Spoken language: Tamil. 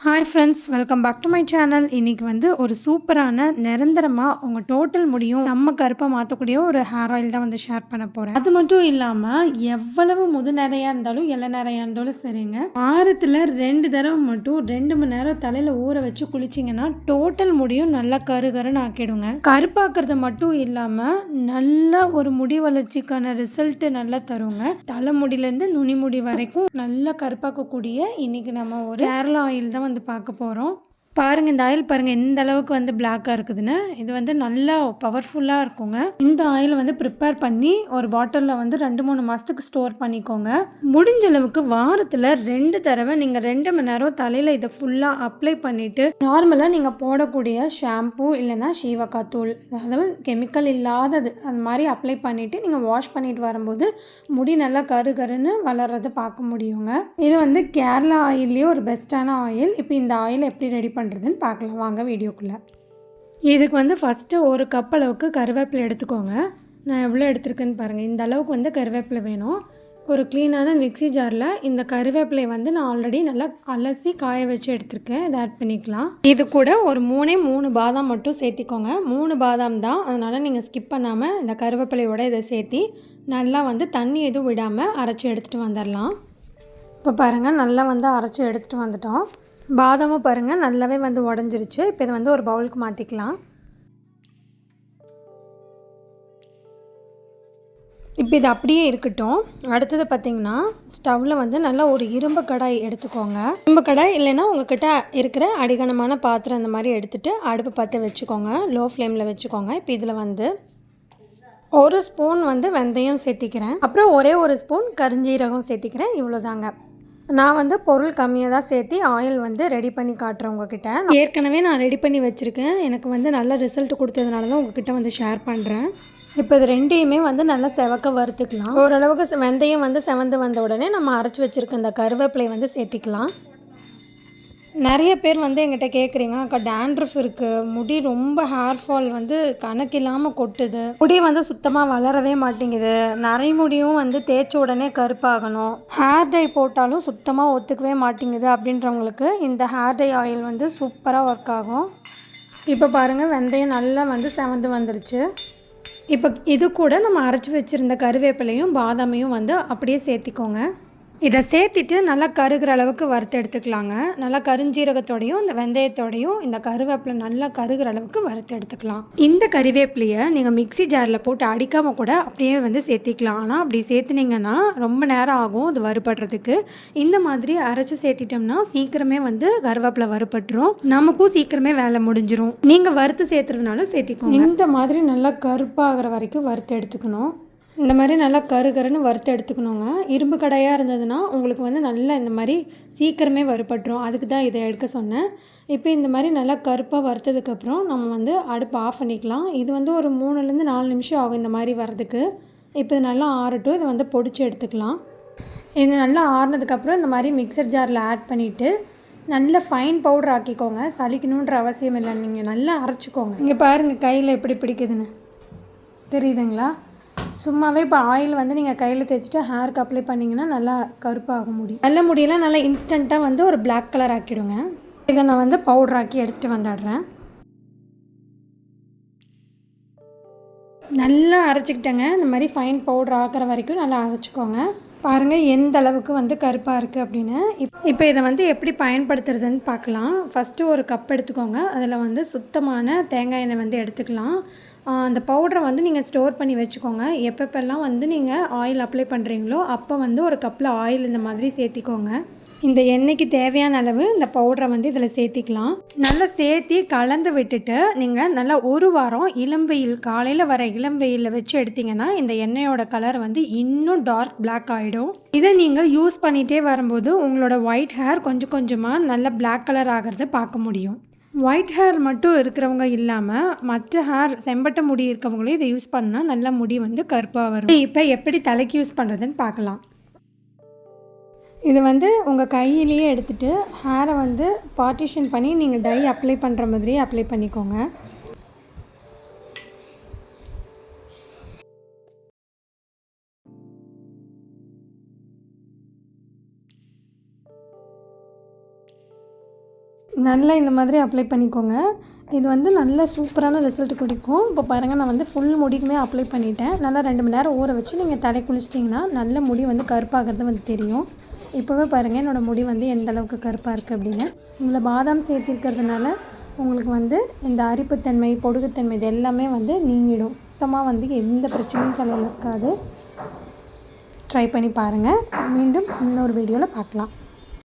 Hi friends welcome back to my channel இன்னைக்கு வந்து ஒரு சூப்பரான நிரந்தரமாக உங்கள் டோட்டல் முடியும் செம்ம கருப்பாக மாற்றக்கூடிய ஒரு ஹேர் ஆயில் தான் வந்து ஷேர் பண்ண போகிறேன் அது மட்டும் இல்லாமல் எவ்வளவு முது நிறையா இருந்தாலும் எல்லை நிறையா இருந்தாலும் சரிங்க. வாரத்தில் ரெண்டு தடவை மட்டும் ரெண்டு மணி நேரம் தலையில் ஊற வச்சு குளிச்சிங்கன்னா டோட்டல் முடியும் நல்லா கரு கருன்னு ஆக்கிடுங்க. கருப்பாக்குறது மட்டும் இல்லாமல் நல்ல ஒரு முடி வளர்ச்சிக்கான ரிசல்ட்டு நல்லா தருங்க. தலைமுடியிலேருந்து நுனிமுடி வரைக்கும் நல்லா கருப்பாக்கக்கூடிய இன்னைக்கு நம்ம ஒரு கேரளா ஆயில் தான் வந்து பார்க்க போகிறோம் பாருங்கள் இந்த ஆயில் பாருங்கள் எந்த அளவுக்கு வந்து பிளாக்காக இருக்குதுன்னு. இது வந்து நல்லா பவர்ஃபுல்லாக இருக்குங்க. இந்த ஆயில் வந்து ப்ரிப்பேர் பண்ணி ஒரு பாட்டிலில் வந்து ரெண்டு மூணு மாதத்துக்கு ஸ்டோர் பண்ணிக்கோங்க. முடிஞ்ச அளவுக்கு வாரத்தில் ரெண்டு தடவை நீங்கள் ரெண்டு மணி நேரம் தலையில் இதை ஃபுல்லாக அப்ளை பண்ணிவிட்டு நார்மலாக நீங்கள் போடக்கூடிய ஷாம்பு இல்லைன்னா ஷீவக்கா தூள் அதாவது கெமிக்கல் இல்லாதது அது மாதிரி அப்ளை பண்ணிவிட்டு நீங்கள் வாஷ் பண்ணிட்டு வரும்போது முடி நல்லா கரு கருன்னு வளர்கிறத பார்க்க முடியுங்க. இது வந்து கேரளா ஆயில்லேயே ஒரு பெஸ்ட்டான ஆயில். இப்போ இந்த ஆயில் எப்படி ரெடி பண்ணுறதுன்னு பார்க்கலாம். வாங்க வீடியோக்குள்ளே. இதுக்கு வந்து ஃபஸ்ட்டு ஒரு கப் அளவுக்கு கருவேப்பிலை எடுத்துக்கோங்க. நான் எவ்வளோ எடுத்திருக்கேன்னு பாருங்கள் இந்த அளவுக்கு வந்து கருவேப்பிலை வேணும். ஒரு க்ளீனான மிக்ஸி ஜாரில் இந்த கருவேப்பிலை வந்து நான் ஆல்ரெடி நல்லா அலசி காய வச்சு எடுத்திருக்கேன். இதை ஆட் பண்ணிக்கலாம். இது கூட ஒரு மூணே மூணு பாதாம் மட்டும் சேர்த்திக்கோங்க. மூணு பாதாம் தான். அதனால் நீங்கள் ஸ்கிப் பண்ணாமல் இந்த கருவேப்பிலையோட இதை சேர்த்தி நல்லா வந்து தண்ணி எதுவும் விடாமல் அரைச்சி எடுத்துகிட்டு வந்துடலாம் இப்போ பாருங்கள் நல்லா வந்து அரைச்சி எடுத்துகிட்டு வந்துட்டோம். பாதாமும் பாருங்கள் நல்லாவே வந்து உடஞ்சிருச்சு. இப்போ இதை வந்து ஒரு பவுலுக்கு மாற்றிக்கலாம் இப்போ இது அப்படியே இருக்கட்டும். அடுத்தது பார்த்திங்கன்னா ஸ்டவ்வில் வந்து நல்லா ஒரு இரும்பு கடாய் எடுத்துக்கோங்க. இரும்பு கடாய் இல்லைன்னா உங்ககிட்ட இருக்கிற அடிகனமான பாத்திரம் அந்த மாதிரி எடுத்துகிட்டு அடுப்பு பற்ற வச்சுக்கோங்க. லோ ஃப்ளேமில் வச்சுக்கோங்க. இப்போ இதில் வந்து ஒரு ஸ்பூன் வந்து வெந்தயம் சேர்த்திக்கிறேன். அப்புறம் ஒரே ஒரு ஸ்பூன் கருஞ்சீரகம் சேர்த்திக்கிறேன். இவ்வளோதாங்க நான் வந்து பொருள் கம்மியாக தான் சேர்த்து ஆயில் வந்து ரெடி பண்ணி காட்டுறேன் உங்ககிட்ட. ஏற்கனவே நான் ரெடி பண்ணி வச்சுருக்கேன். எனக்கு வந்து நல்ல ரிசல்ட் கொடுத்ததுனால தான் உங்ககிட்ட வந்து ஷேர் பண்ணுறேன் இப்போ இது ரெண்டையுமே வந்து நல்லா செவக்க வறுத்துக்கலாம். ஓரளவுக்கு வெந்தயம் வந்து செவந்து வந்த உடனே நம்ம அரைச்சி வச்சுருக்க இந்த கருவேப்பிலை வந்து சேர்த்திக்கலாம். நிறைய பேர் வந்து எங்கிட்ட கேட்குறீங்க அக்கா டேண்ட்ரஃப் இருக்குது முடி ரொம்ப ஹேர் ஃபால் வந்து கணக்கில்லாமல் கொட்டுது. முடி வந்து சுத்தமாக வளரவே மாட்டேங்குது. நிறைய முடியும் வந்து தேய்ச்ச உடனே கருப்பாகணும். ஹேர் டை போட்டாலும் சுத்தமாக ஒத்துக்கவே மாட்டேங்குது அப்படின்றவங்களுக்கு இந்த ஹேர் டை ஆயில் வந்து சூப்பராக ஒர்க் ஆகும். இப்போ பாருங்கள் வெந்தயம் நல்லா வந்து செவந்து வந்துடுச்சு இப்போ இது கூட நம்ம அரைச்சி வச்சுருந்த கருவேப்பிலையும் பாதாமையும் வந்து அப்படியே சேர்த்திக்கோங்க. இதை சேர்த்துட்டு நல்லா கருகிற அளவுக்கு வறுத்து எடுத்துக்கலாங்க. நல்லா கருஞ்சீரகத்தோடையும் இந்த வெந்தயத்தோடையும் இந்த கருவேப்பிலை நல்லா கருகிற அளவுக்கு வறுத்து எடுத்துக்கலாம். இந்த கருவேப்பிலையை நீங்கள் மிக்சி ஜாரில் போட்டு அடிக்காமல் கூட அப்படியே வந்து சேர்த்திக்கலாம். ஆனால் அப்படி சேர்த்துனீங்கன்னா ரொம்ப நேரம் ஆகும் அது வறுபடுறதுக்கு. இந்த மாதிரி அரைச்சி சேர்த்திட்டோம்னா சீக்கிரமே வந்து கருவேப்பிலை வறுபட்டுரும். நமக்கும் சீக்கிரமே வேலை முடிஞ்சிரும். நீங்கள் வறுத்து சேர்த்துறதுனால சேர்த்திக்கோங்க. இந்த மாதிரி நல்லா கருப்பாகிற வரைக்கும் வறுத்து எடுத்துக்கணும். இந்த மாதிரி நல்லா கரு கருன்னு வறுத்து எடுத்துக்கணுங்க. இரும்பு கடையாக இருந்ததுன்னா உங்களுக்கு வந்து நல்லா இந்த மாதிரி சீக்கிரமே வறுபட்டுரும். அதுக்கு தான் இதை எடுக்க சொன்னேன். இப்போ இந்த மாதிரி நல்லா கருப்பாக வறுத்ததுக்கப்புறம் நம்ம வந்து அடுப்பு ஆஃப் பண்ணிக்கலாம். இது வந்து ஒரு மூணுலேருந்து நாலு நிமிஷம் ஆகும் இந்த மாதிரி வர்றதுக்கு. இப்போ இது நல்லா ஆறட்டும். இதை வந்து பொடிச்சு எடுத்துக்கலாம். இது நல்லா ஆறுனதுக்கப்புறம் இந்த மாதிரி மிக்சர் ஜாரில் ஆட் பண்ணிவிட்டு நல்ல ஃபைன் பவுடர் ஆக்கிக்கோங்க. சலிக்கணுன்ற அவசியம் இல்லை நீங்கள் நல்லா அரைச்சிக்கோங்க. இங்கே பாருங்கள் கையில் எப்படி பிடிக்குதுன்னு. தெரியுதுங்களா? சும்மாவே இப்போ ஆயில் வந்து நீங்கள் கையில் தேய்ச்சிட்டு ஹேருக்கு அப்ளை பண்ணிங்கன்னா நல்லா கருப்பாக முடியும் நல்ல முடியெல்லாம் நல்லா இன்ஸ்டண்ட்டாக வந்து ஒரு பிளாக் கலர் ஆக்கிடுங்க. இதை நான் வந்து பவுடர் ஆக்கி எடுத்துகிட்டு வந்துடுறேன். நல்லா அரைச்சிக்கிட்டேங்க. இந்த மாதிரி ஃபைன் பவுடர் ஆக்கிற வரைக்கும் நல்லா அரைச்சிக்கோங்க. பாருங்கள் எந்த அளவுக்கு வந்து கருப்பாக இருக்குது அப்படின்னு. இப் இப்போ இதை வந்து எப்படி பயன்படுத்துறதுன்னு பார்க்கலாம். ஃபஸ்ட்டு ஒரு கப் எடுத்துக்கோங்க. அதில் வந்து சுத்தமான தேங்காய் எண்ணெய் வந்து எடுத்துக்கலாம். அந்த பவுடரை வந்து நீங்கள் ஸ்டோர் பண்ணி வச்சுக்கோங்க. எப்பப்பெல்லாம் வந்து நீங்கள் ஆயில் அப்ளை பண்ணுறீங்களோ அப்போ வந்து ஒரு கப்பில் ஆயில் இந்த மாதிரி சேர்த்திக்கோங்க. இந்த எண்ணெய்க்கு தேவையான அளவு இந்த பவுடரை வந்து இதில் சேர்த்திக்கலாம். நல்லா சேர்த்தி கலந்து விட்டுட்டு நீங்கள் நல்லா ஒரு வாரம் இளம் வெயில் காலையில் வர இளம் வெயிலில் வச்சு எடுத்திங்கன்னா இந்த எண்ணெயோட கலர் வந்து இன்னும் டார்க் பிளாக் ஆகிடும் இதை நீங்கள் யூஸ் பண்ணிகிட்டே வரும்போது உங்களோட ஒயிட் ஹேர் கொஞ்சம் கொஞ்சமாக நல்ல பிளாக் கலர் ஆகிறத பார்க்க முடியும். ஒயிட் ஹேர் மட்டும் இருக்கிறவங்க இல்லாமல் மற்ற ஹேர் செம்பட்ட முடி இருக்கிறவங்களையும் இதை யூஸ் பண்ணால் நல்ல முடி வந்து கருப்பாக வரும். இப்போ எப்படி தலைக்கு யூஸ் பண்ணுறதுன்னு பார்க்கலாம். இது வந்து உங்கள் கையிலேயே எடுத்துகிட்டு ஹேரை வந்து பார்ட்டிஷன் பண்ணி நீங்கள் டை அப்ளை பண்ணுற மாதிரியே அப்ளை பண்ணிக்கோங்க. நல்லா இந்த மாதிரி அப்ளை பண்ணிக்கோங்க. இது வந்து நல்ல சூப்பரான ரிசல்ட் கொடுக்கும். இப்போ பாருங்கள் நான் வந்து ஃபுல் முடிக்குமே அப்ளை பண்ணிட்டேன். நல்லா ரெண்டு மணி நேரம் ஊற வச்சு நீங்கள் தலை குளிச்சிட்டிங்கன்னா நல்ல முடி வந்து கருப்பாகிறது வந்து தெரியும். இப்போவே பாருங்கள் என்னோடய முடி வந்து எந்த அளவுக்கு கருப்பாக இருக்குது அப்படின்னு. இதில் பாதாம் சேர்த்திருக்கிறதுனால உங்களுக்கு வந்து இந்த அரிப்புத்தன்மை பொடுகுத்தன்மை இது எல்லாமே வந்து நீங்கிடும். சுத்தமாக வந்து எந்த பிரச்சனையும் தலையில் இருக்காது. ட்ரை பண்ணி பாருங்கள் மீண்டும் இன்னொரு வீடியோவில் பார்க்கலாம்.